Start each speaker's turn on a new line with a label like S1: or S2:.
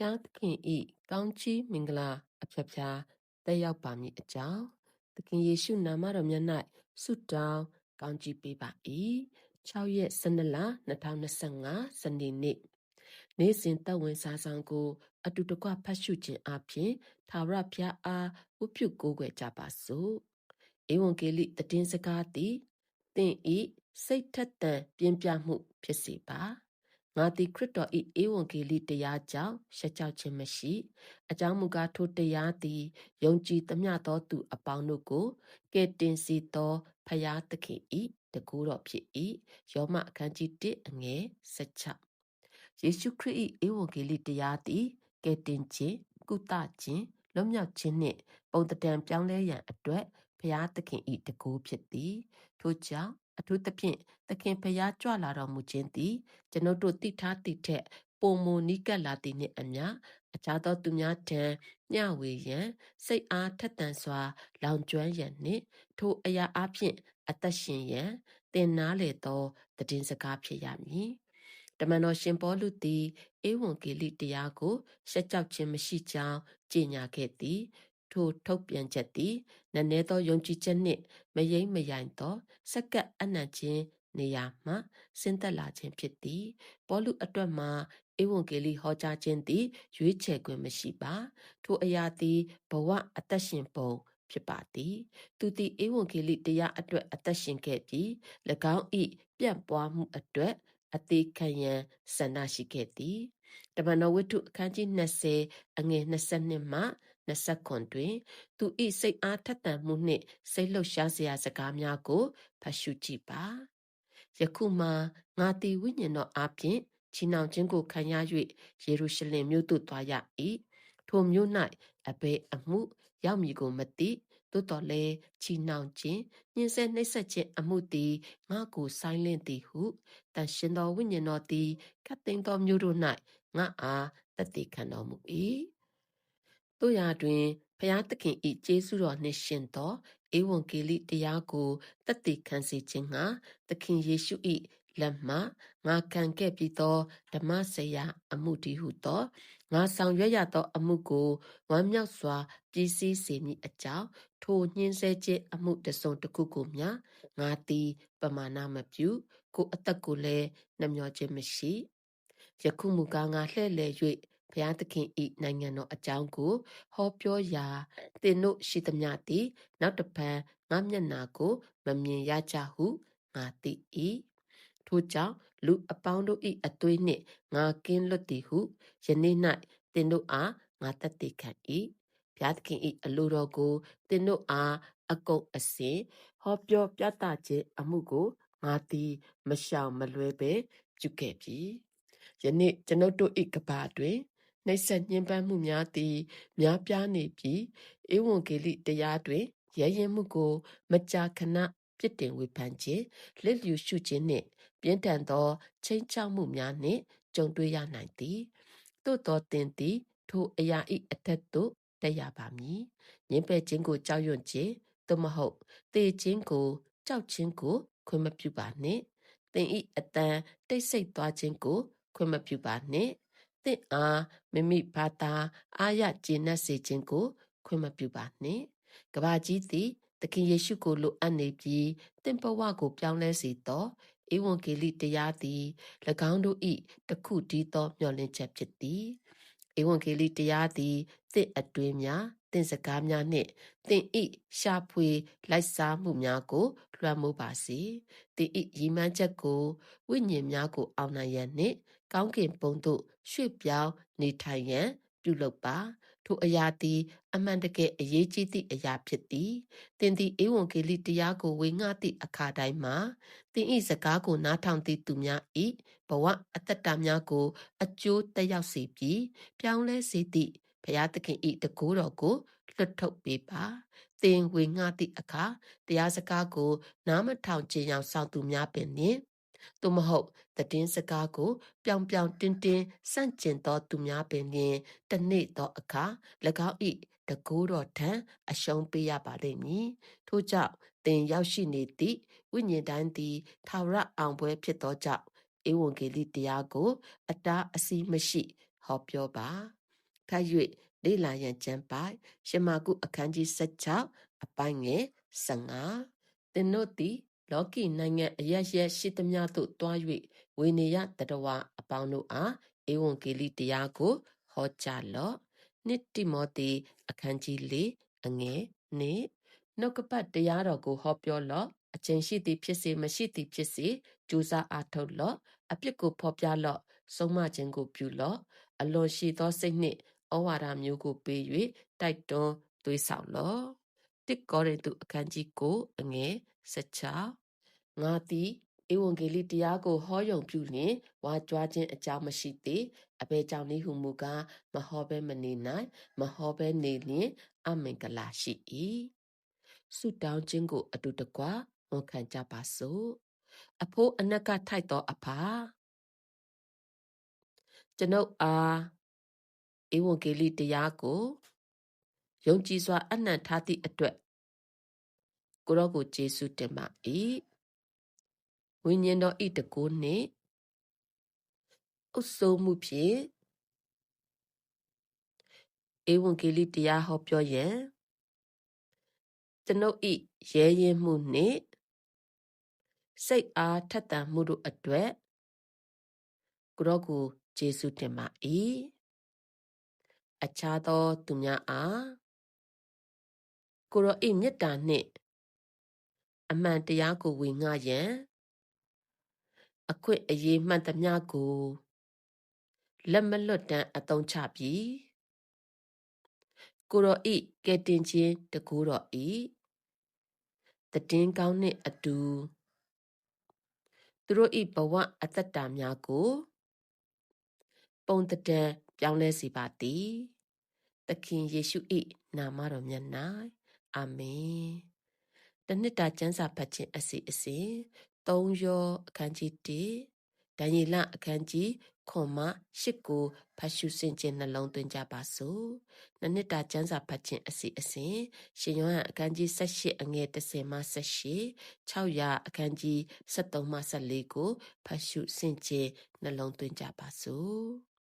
S1: ဖျားသခင်ဤကောင်းချီးမင်္ဂလာအဖျားဖျားတက်ရောက်ပါမည်အကြောင်းသခင်ယေရှုနာမတော်မြတ်၌ဆုတောင်းကောင်းချီးပေးပါ၏6ရက်12လ2025စနေနေ့နေ့စဉ်သက်ဝင်စာဆောင်ကို အတူတကွဖတ်ရှုခြင်းအပြင်သာဝရဖျားအားဝတ်ပြုကိုးကွယ်ကြပါစို့ဧဝံဂေလိတည်င်းစကားသည်သင်ဤစိတ်ထက်သန်ပြင်းပြမှုဖြစ်စေပါ ငါသည်ခရစ်တော်၏ဧဝံဂေလိတရားကြောင့်ရှက်ကြောက်ခြင်းမရှိ အကြောင်းမူကားထိုတရားသည်ယုံကြည်သမျှသောသူအပေါင်းတို့ကိုကယ်တင်စီသောဖရာသခင်၏တကူတော်ဖြစ်၏ယောမအခန်းကြီး1အငယ်16ယေရှုခရစ်၏ဧဝံဂေလိတရားသည်ကယ်တင်ခြင်းကုသခြင်းလွတ်မြောက်ခြင်းနှင့်ပုံတံပြောင်းလဲရန်အတွက်ဖရာသခင်၏တကူဖြစ်သည်ထို့ကြောင့် အထူးသဖြင့်သခင်ဖျားကြွလာတော်မူခြင်းသည်ကျွန်ုပ်တို့သိထားသည့်ထက်ပုံမနီးကပ်လာသည်နှင့်အမျှအခြားသောသူများထံမျှဝေရန်စိတ်အားထက်သန်စွာ လောင်ကျွမ်းရန်နှင့် ထိုအရာအဖြစ်အသက်ရှင်ရန်သင်နာလေသောတည်င်းစကားဖြစ်ရမည်တမန်တော်ရှင်ပေါလုသည်ဧဝံဂေလိတရားကိုရှက်ကြောက်ခြင်းမရှိကြောင်းကြေညာခဲ့သည် ထိုထုတ်ပြန်ချက်သည်နည်းနည်းသောယုံကြည်ချက်နှင့်မယိမ့်မယိုင်သောစက္ကပ်အနံ့ခြင်းနေရာမှဆင်းသက်လာခြင်းဖြစ်သည်ပေါလုအတွက်မှာဧဝံဂေလိဟောကြားခြင်းသည်ရွေးချယ်ခွင့်မရှိပါ ထိုအရာသည်ဘဝအသက်ရှင်ပုံဖြစ်ပါသည်သူသည်ဧဝံဂေလိတရားအတွက်အသက်ရှင်ခဲ့ပြီး၎င်း၏ပြန့်ပွားမှုအတွက်အသေးခံရန်ဆန္ဒရှိခဲ့သည်တမန်တော်ဝတ္ထုအခန်းကြီး20အငယ်22မှ 29တွင် သူ၏စိတ်အားထက်သန်မှုနှင့်စိတ်လှုပ်ရှားစရာစကားများကိုဖတ်ရှုကြည့်ပါယခုမှငါသည်ဝိညာဉ်တော်အားဖြင့်ချီနှောင်ခြင်းကိုခံရ၍ယေရုရှလင်မြို့သို့သွားရ၏ထိုမြို့၌အဘယ်အမှုရောက်မည်ကိုမသိသို့တော်လည်းချီနှောင်ခြင်းညှင်းဆဲနှိပ်စက်ခြင်းအမှုသည်ငါကိုဆိုင်လင့်သည်ဟုတန်ရှင်တော်ဝိညာဉ်တော်သည်ခတ်သိမ်းသောမြို့တို့၌ငါအားတည်တည်ခံတော်မူ၏ တို့ရာတွင်ဖျားသခင်ဤကျေးဇူးတော်နှင့်ရှင်သောဧဝံဂေလိတရားကိုတည်တည်ခံစေခြင်းငှာသခင်ယေရှု၏လက်မှငါခံခဲ့ပြီးသောဓမ္မစရာအမှုတည်းဟုသောငါဆောင်ရွက်ရသောအမှုကိုဝမ်းမြောက်စွာပြည်စည်းစေမည်အကြောင်းထိုညှင်းဆဲခြင်းအမှုတစုံတစ်ခုကိုမျှငါသည်ပမာဏမပြုကိုအသက်ကိုလည်းနှမျောခြင်းမရှိယခုမူကားငါလှဲ့လေ၍ ဘုရားသခင်ဤနိုင်ငံတော်အကြောင်းကို ဟောပြောရာသင်တို့ရှိသမျှသည် နောက်တဖန်ငါမျက်နာကို မမြင်ရကြဟုငါသိ၏ထို့ကြောင့်လူအပေါင်းတို့၏အသွေးနှင့်ငါကင်းလွတ်သည်ဟုယနေ့၌သင်တို့အားငါတတ်သိခံ၏ဘုရားသခင်၏အလိုတော်ကိုသင်တို့အားအကုန်အစင်ဟောပြောပြသခြင်းအမှုကိုငါသည်မရှောင်မလွဲပဲပြုခဲ့ပြီယနေ့ကျွန်ုပ်တို့၏ကဘာတွင် နှိပ်စက်ညှဉ်းပန်းမှုများသည် များပြားနေပြီးဧဝံဂေလိတရားတွင်ရရင်မှုကို မကြာခဏပြစ်တင်ဝေဖန်ခြင်းလက်လျူရှုခြင်းနှင့်ပြင်းထန်သောချိန်ချောက်မှုများနှင့်ကြုံတွေ့ရနိုင်သည်သို့သောတင်သည် ထိုအရာ၏အထက်သို့တက်ရပါမည်ညင်ပယ်ခြင်းကိုကြောက်ရွံ့ခြင်းသို့မဟုတ်တေခြင်းကိုကြောက်ခြင်းကို ခွင့်မပြုပါနှင့်သင်၏အတန်တိတ်ဆိတ်သွားခြင်းကို ခွင့်မပြုပါနှင့် သင်အားမိမိဘာသာအာရကျေနပ်စေခြင်းကို ခွင့်မပြုပါနှင့်ကဘာကြီးသည်သခင်ယေရှုကိုလိုအပ်နေပြီးတင့်ဘဝကိုပြောင်းလဲစေသောဧဝံဂေလိတရားသည်၎င်းတို့၏တခုတည်းသောမျှော်လင့်ချက်ဖြစ်သည်ဧဝံဂေလိတရားသည်သင့်အတွင်းများသင်စကားများနှင့်သင်ဤရှာဖွေလိုက်စားမှုများကိုလွှမ်းမိုးပါစေသင်ဤရည်မှန်းချက်ကိုဝိညာဉ်များကိုအောင်နိုင်ရန်နှင့် ကောင်းကင်ဘုံသို့ရွှေ့ပြောင်းနေထိုင်ရန်ပြုလုပ်ပါထိုအရာသည် အမှန်တကယ်အရေးကြီးသည့်အရာဖြစ်သည်သင်သည်ဧဝံဂေလိတရားကိုဝေငှသည့်အခါတိုင်းမှာသင်၏စကားကိုနားထောင်သည့်သူများ၏ဘဝအသက်တာများကို အကျိုးတက်ရောက်စေပြီးပြောင်းလဲစေသည့်ဘုရားသခင်၏တကူတော်ကိုလွတ်ထုတ်ပေးပါသင်ဝေငှသည့်အခါတရားစကားကို နားမထောင်ခြင်းရောက်ဆောင်သူများပင်နှင့် သို့မဟုတ်တည်င်းစကားကိုပြောင်ပြောင်တင်းတင်းစန့်ကျင်သောသူများပင်လျင်တနေ့သောအခါ၎င်း၏တကူတော်ထံအရှုံးပေးရပါလိမ့်မည်ထို့ကြောင့်သင်ရောက်ရှိနေသည့်ဝိညာဉ်တိုင်းသည်ထာဝရအောင်ပွဲဖြစ်သောကြောင့်ဧဝံဂေလိတရားကို အတားအဆီးမရှိ ဟောပြောပါခတ်၍လေ့လာရန်ကျမ်းပိုက်ရှမာကုအခန်းကြီး16အပိုင်းငယ်15သင်တို့သည် လောကီနိုင်ငံအရရက်ရှိသမျှသို့တွား၍ဝေနေယတတဝအပေါင်းတို့အားဧဝံဂေလိတရားကိုဟောကြားလော့နှစ်တိမောသေအခန်းကြီး4အငယ်2နှုတ်ကပတ်တရားတော်ကိုဟောပြောလော့အချိန်ရှိသည်ဖြစ်စေမရှိသည်ဖြစ်စေကြိုးစားအားထုတ်လော့အပြစ်ကိုဖော်ပြလော့ဆုံးမခြင်းကိုပြုလော့အလွန်ရှိသောစိတ်နှင့်ဩဝါဒမျိုးကိုပေး၍တိုက်တွန်းသွေးဆောင်လော့တစ်ကောရိန္သုအခန်းကြီး9အငယ် 16ငါသည်ဧဝံဂေလိတရားကိုဟောယုံပြုလျင်ဝါကြွားခြင်းအကြောင်းမရှိသေးအဘဲကြောင့်နည်းဟုမူကားမဟောဘဲမနေနိုင်မဟောဘဲနေလျင်အမင်္ဂလာရှိ၏ဆုတောင်းခြင်းကိုအတူတကွဝန်ခံကြပါစို့အဖိုးအနက်ကထိုက်သောအဖာကျွန်ုပ်အားဧဝံဂေလိတရားကိုယုံကြည်စွာအနှံ့ထားသည့်အတွက် ကိုရောကိုကျေးဇူးတင်ပါ၏ဝိညာဉ်တော်ဤတကူနှင့်အုပ်စိုးမှုဖြင့်ဧဝံဂေလိတရားဟောပြောရန်ကျွန်ုပ်ဤရဲရင်မှုနှင့်စိတ်အားထက်သန်မှုတို့အတွက်ကိုရောကိုကျေးဇူးတင်ပါ၏အခြားသောသူများအားကိုရောဤမေတ္တာနှင့် အမှန်တရားကိုဝေငှရန်အခွင့်အရေးမှန်သမျှကိုလက်မလွတ်တမ်းအသုံးချပြီးကိုရောဤကဲတင်ခြင်းတကူတော်ဤတည်င်းကောင်းနှင့်အတူသူတို့ဤဘဝအသက်တာများကိုပုံတံပြောင်းလဲစေပါသည်သခင်ယေရှု၏နာမတော်မြတ်၌အာမင် တနှစ်တာကျမ်းစာဖတ်ခြင်းအစီအစဉ်3ယောအခန်းကြီး1ဒံယေလအခန်းကြီးခွန်မ8ကိုဖတ်ရှုဆင်ခြင်နှလုံးသွင်းကြပါစို့။နှစ်နှစ်တာကျမ်းစာဖတ်ခြင်းအစီအစဉ်ရှင်ယောဟန်အခန်းကြီး18အငယ်30မှ18 600အခန်းကြီး73မှ14ကိုဖတ်ရှုဆင်ခြင်နှလုံးသွင်းကြပါစို့။